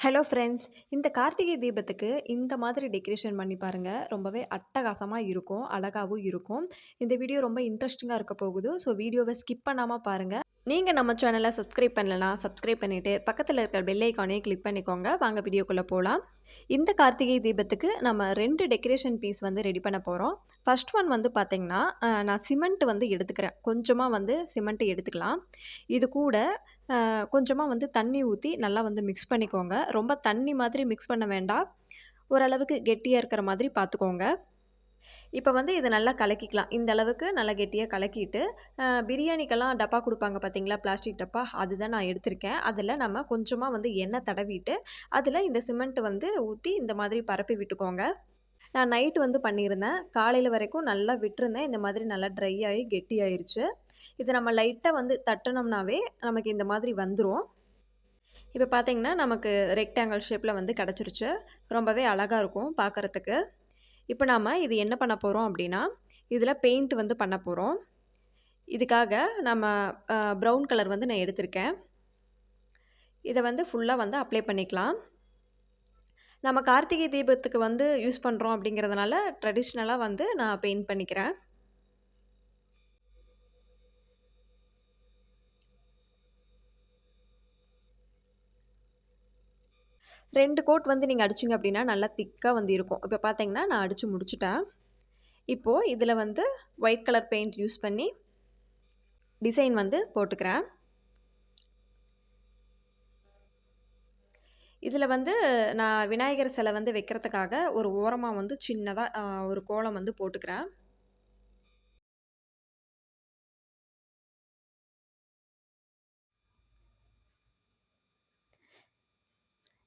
Hello friends இந்த கார்த்திகை தீபத்துக்கு இந்த மாதிரி டெக்கரேஷன் பண்ணி பாருங்கள் ரொம்பவே அட்டகாசமாக இருக்கும். அழகாகவும் இருக்கும். இந்த வீடியோ ரொம்ப இன்ட்ரெஸ்டிங்காக இருக்க போகுது. ஸோ வீடியோவை ஸ்கிப் பண்ணாமல் பாருங்கள் நீங்கள் நம்ம சேனலை சப்ஸ்கிரைப் பண்ணலனா, சப்ஸ்கிரைப் பண்ணிவிட்டு பக்கத்தில் இருக்கிற பெல் ஐகானையும் கிளிக் பண்ணிக்கோங்க. வாங்க வீடியோக்குள்ளே போகலாம் இந்த கார்த்திகை தீபத்துக்கு நம்ம ரெண்டு டெக்கரேஷன் பீஸ் வந்து ரெடி பண்ண போகிறோம் ஃபர்ஸ்ட் ஒன் வந்து பார்த்திங்கன்னா நான் சிமெண்ட் வந்து எடுத்துக்கிறேன். கொஞ்சமாக வந்து சிமெண்ட்டு எடுத்துக்கலாம். இது கூட கொஞ்சமாக வந்து தண்ணி ஊற்றி நல்லா வந்து மிக்ஸ் பண்ணிக்கோங்க. ரொம்ப தண்ணி மாதிரி மிக்ஸ் பண்ண வேண்டாம். ஓரளவுக்கு கெட்டியாக இருக்கிற மாதிரி பார்த்துக்கோங்க. இப்போ வந்து இதை நல்லா கலக்கிக்கலாம். இந்த அளவுக்கு நல்லா கெட்டியாக கலக்கிட்டு, பிரியாணிக்கெல்லாம் டப்பா கொடுப்பாங்க பார்த்தீங்களா? பிளாஸ்டிக் டப்பா. அதுதான் நான் எடுத்திருக்கேன். அதில் நம்ம கொஞ்சமாக வந்து எண்ணெய் தடவிட்டு, அதில் இந்த சிமெண்ட் வந்து ஊற்றி இந்த மாதிரி பரப்பி விட்டுக்கோங்க. நான் நைட் வந்து பண்ணியிருந்தேன். காலையில் வரைக்கும் நல்லா விட்டுருந்தேன். இந்த மாதிரி நல்லா ட்ரை ஆயி கெட்டியாயிருச்சு. இதை நம்ம லைட்டாக வந்து தட்டினோம்னாவே நமக்கு இந்த மாதிரி வந்துடும் இப்போ பார்த்தீங்கன்னா, நமக்கு ரெக்டாங்கிள் ஷேப்பில் வந்து கிடச்சிருச்சு ரொம்பவே அழகாக இருக்கும் பார்க்கறதுக்கு. இப்போ நாம் இது என்ன பண்ண போகிறோம் அப்படின்னா இதில் பெயிண்ட் வந்து பண்ண போகிறோம் இதுக்காக நம்ம ப்ரௌன் ப்ரவுன் கலர் வந்து நான் எடுத்திருக்கேன். இதை வந்து ஃபுல்லாக வந்து அப்ளை பண்ணிக்கலாம். நம்ம கார்த்திகை தீபத்துக்கு வந்து யூஸ் பண்ணுறோம் அப்படிங்கிறதுனால, ட்ரெடிஷ்னலாக வந்து நான் பெயிண்ட் பண்ணிக்கிறேன். ரெண்டு கோட் வந்து நீங்கள் அடிச்சிங்க அப்படின்னா, நல்லா திக்காக வந்து இருக்கும். இப்போ பார்த்தீங்கன்னா, நான் அடித்து முடிச்சுட்டேன். இப்போது இதில் வந்து ஒயிட் கலர் பெயிண்ட் யூஸ் பண்ணி டிசைன் வந்து போட்டுக்கிறேன். இதில் வந்து நான் விநாயகர் சிலை வந்து வைக்கிறதுக்காக ஒரு ஓரமாக வந்து சின்னதாக ஒரு கோலம் வந்து போட்டுக்கிறேன்.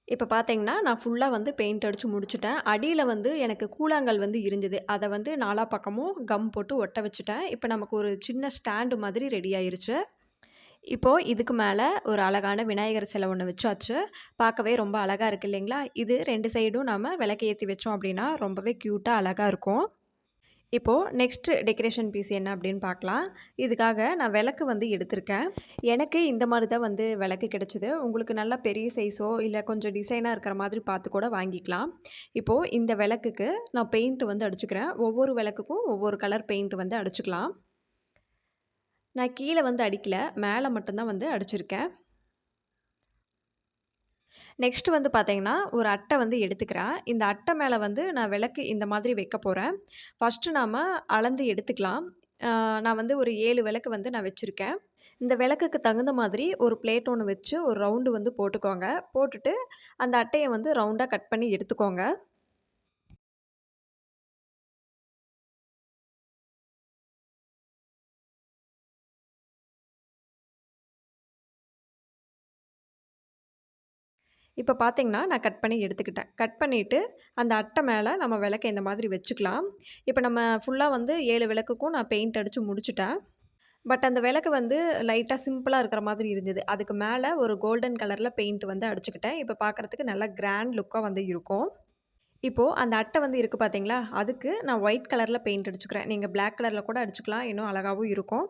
இப்போ பார்த்தீங்கன்னா, நான் ஃபுல்லாக வந்து பெயிண்ட் அடித்து முடிச்சுட்டேன். அடியில் வந்து எனக்கு கூழாங்கல் வந்து இருந்தது. அதை வந்து நாலா பக்கமும் கம் போட்டு ஒட்ட வச்சுட்டேன். இப்போ நமக்கு ஒரு சின்ன ஸ்டாண்டு மாதிரி ரெடி ஆயிருச்சு. இப்போது இதுக்கு மேலே ஒரு அழகான விநாயகர் சிலை ஒன்று வச்சாச்சு. பார்க்கவே ரொம்ப அழகாக இருக்குது இல்லைங்களா? இது ரெண்டு சைடும் நம்ம விளக்கு ஏற்றி வச்சோம் அப்படின்னா, ரொம்பவே க்யூட்டாக அழகாக இருக்கும். இப்போது நெக்ஸ்ட் டெக்கரேஷன் பீஸ் என்ன அப்படின்னு பார்க்கலாம். இதுக்காக நான் விளக்கு வந்து எடுத்திருக்கேன். எனக்கு இந்த மாதிரி தான் வந்து விளக்கு கிடச்சிது உங்களுக்கு நல்லா பெரிய சைஸோ, இல்லை கொஞ்சம் டிசைனாக இருக்கிற மாதிரி பார்த்து கூட வாங்கிக்கலாம். இப்போது இந்த விளக்குக்கு நான் பெயிண்ட் வந்து அடிச்சுக்கிறேன். ஒவ்வொரு விளக்குக்கும் ஒவ்வொரு கலர் பெயிண்ட் வந்து அடிச்சுக்கலாம். நான் கீழே வந்து அடிக்கல. மேலே மட்டும்தான் வந்து அடிச்சிருக்கேன். நெக்ஸ்ட் வந்து பார்த்தீங்கன்னா, ஒரு அட்டை வந்து எடுத்துக்கிறேன். இந்த அட்டை மேலே வந்து நான் விளக்கு இந்த மாதிரி வைக்க போகிறேன் ஃபஸ்ட்டு நாம் அளந்து எடுத்துக்கலாம். நான் வந்து ஒரு ஏழு விளக்கு வந்து நான் வச்சுருக்கேன் இந்த விளக்குக்கு தகுந்த மாதிரி ஒரு பிளேட் ஒன்று வச்சு ஒரு ரவுண்டு வந்து போட்டுக்கோங்க. போட்டுட்டு அந்த அட்டையை வந்து ரவுண்டாக கட் பண்ணி எடுத்துக்கோங்க. இப்போ பார்த்தீங்கன்னா, நான் கட் பண்ணி எடுத்துக்கிட்டேன். கட் பண்ணிவிட்டு அந்த அட்டை மேலே நம்ம விளக்க இந்த மாதிரி வச்சுக்கலாம். இப்போ நம்ம ஃபுல்லாக வந்து ஏழு விளக்குக்கும் நான் பெயிண்ட் அடித்து முடிச்சுட்டேன். பட் அந்த விளக்கு வந்து லைட்டாக சிம்பிளாக இருக்கிற மாதிரி இருந்தது. அதுக்கு மேலே ஒரு கோல்டன் கலரில் பெயிண்ட் வந்து அடிச்சுக்கிட்டேன். இப்போ பார்க்கறதுக்கு நல்லா கிராண்ட் லுக்காக வந்து இருக்கும். இப்போ அந்த அட்டை வந்து இருக்குது பார்த்தீங்களா? அதுக்கு நான் ஒயிட் கலரில் பெயிண்ட் அடிச்சுக்கிறேன். நீங்கள் பிளாக் கலரில் கூட அடிச்சுக்கலாம். இன்னும் அழகாகவும் இருக்கும்.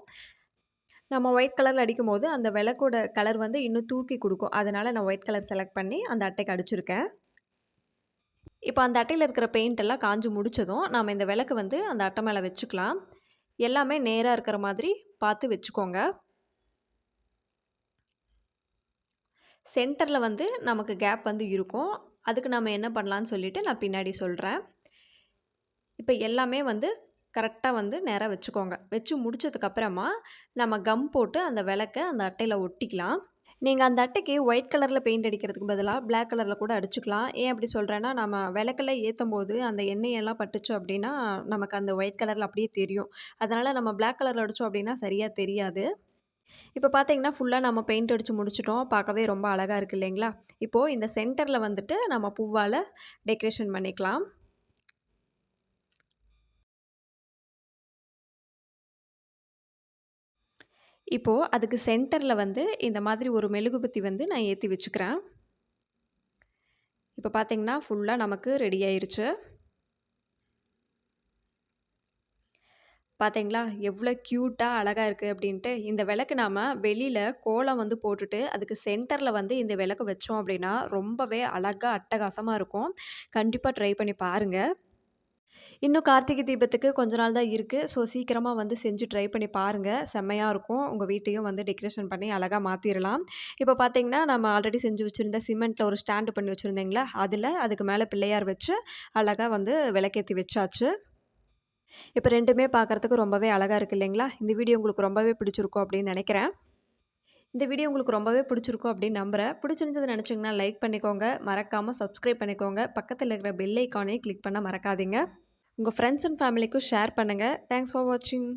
நம்ம ஒயிட் கலர்ல அடிக்கும்போது, அந்த விளக்கோட கலர் வந்து இன்னும் தூக்கி கொடுக்கும் அதனால் நான் ஒயிட் கலர் செலக்ட் பண்ணி அந்த அட்டைக்கு அடிச்சிருக்கேன். இப்போ அந்த அட்டையில் இருக்கிற பெயிண்ட் எல்லாம் காஞ்சு முடிச்சதும், நாம் இந்த விளக்கு வந்து அந்த அட்டை மேலே வச்சுக்கலாம். எல்லாமே நேராக இருக்கிற மாதிரி பார்த்து வச்சுக்கோங்க. சென்டரில் வந்து நமக்கு கேப் வந்து இருக்கும். அதுக்கு நம்ம என்ன பண்ணலான்னு சொல்லிட்டு நான் பின்னாடி சொல்கிறேன் இப்போ எல்லாமே வந்து கரெக்டாக வந்து நேராக வச்சுக்கோங்க. வச்சு முடித்ததுக்கப்புறமா நம்ம கம் போட்டு அந்த விளக்க அந்த அட்டையில் ஒட்டிக்கலாம். நீங்கள் அந்த அட்டைக்கு ஒயிட் கலரில் பெயிண்ட் அடிக்கிறதுக்கு பதிலாக பிளாக் கலரில் கூட அடிச்சுக்கலாம். ஏன் அப்படி சொல்கிறேன்னா நம்ம விளக்குல ஏத்தும்போது அந்த எண்ணெயெல்லாம் பட்டுச்சு அப்படின்னா, நமக்கு அந்த ஒயிட் கலரில் அப்படியே தெரியும். அதனால் நம்ம பிளாக் கலரில் அடித்தோம் அப்படின்னா சரியாக தெரியாது. இப்போ பார்த்தீங்கன்னா, ஃபுல்லாக நம்ம பெயிண்ட் அடித்து முடிச்சிட்டோம் பார்க்கவே ரொம்ப அழகாக இருக்குது இல்லைங்களா? இப்போது இந்த சென்டரில் வந்துட்டு நம்ம பூவால் டெக்கரேஷன் பண்ணிக்கலாம். இப்போது அதுக்கு சென்டரில் வந்து இந்த மாதிரி ஒரு மெழுகுபத்தி வந்து நான் ஏற்றி வச்சுக்கிறேன். இப்போ பார்த்தீங்கன்னா, ஃபுல்லாக நமக்கு ரெடி ஆயிருச்சு. பார்த்தீங்களா? எவ்வளோ க்யூட்டாக அழகாக இருக்குது அப்படின்ட்டு. இந்த விளக்கு நாம் வெளியில் கோலம் வந்து போட்டுட்டு, அதுக்கு சென்டரில் வந்து இந்த விளக்கு வச்சோம் அப்படின்னா, ரொம்பவே அழகாக அட்டகாசமாக இருக்கும். கண்டிப்பாக ட்ரை பண்ணி பாருங்கள் இன்னும் கார்த்திகை தீபத்துக்கு கொஞ்ச நாள் தான் இருக்குது ஸோ சீக்கிரமாக வந்து செஞ்சு ட்ரை பண்ணி பாருங்கள் செம்மையாக இருக்கும். உங்கள் வீட்டையும் வந்து டெக்கரேஷன் பண்ணி அழகா மாற்றிடலாம் இப்போ பார்த்தீங்கன்னா, நம்ம ஆல்ரெடி செஞ்சு வச்சுருந்த சிமெண்ட்டில் ஒரு ஸ்டாண்டு பண்ணி வச்சுருந்தீங்களா அதில் அதுக்கு மேலே பிள்ளையார் வச்சு அழகாக வந்து விளக்கேத்தி வச்சாச்சு. இப்போ ரெண்டுமே பார்க்கறதுக்கு ரொம்பவே அழகாக இருக்குது இல்லைங்களா? இந்த வீடியோ உங்களுக்கு ரொம்பவே பிடிச்சிருக்கும் அப்படின்னு நினைக்கிறேன் இந்த வீடியோ உங்களுக்கு ரொம்பவே பிடிச்சிருக்கும் அப்படின்னு நம்புகிறேன் பிடிச்சிருந்தது நினச்சிங்கன்னா லைக் பண்ணிக்கோங்க. மறக்காமல் சப்ஸ்கிரைப் பண்ணிக்கோங்க. பக்கத்தில் இருக்கிற பெல் ஐகானையும் கிளிக் பண்ண மறக்காதீங்க. உங்கள் ஃப்ரெண்ட்ஸ் அண்ட் ஃபேமிலிக்கும் ஷேர் பண்ணுங்க. தேங்க்ஸ் ஃபார் வாட்சிங்.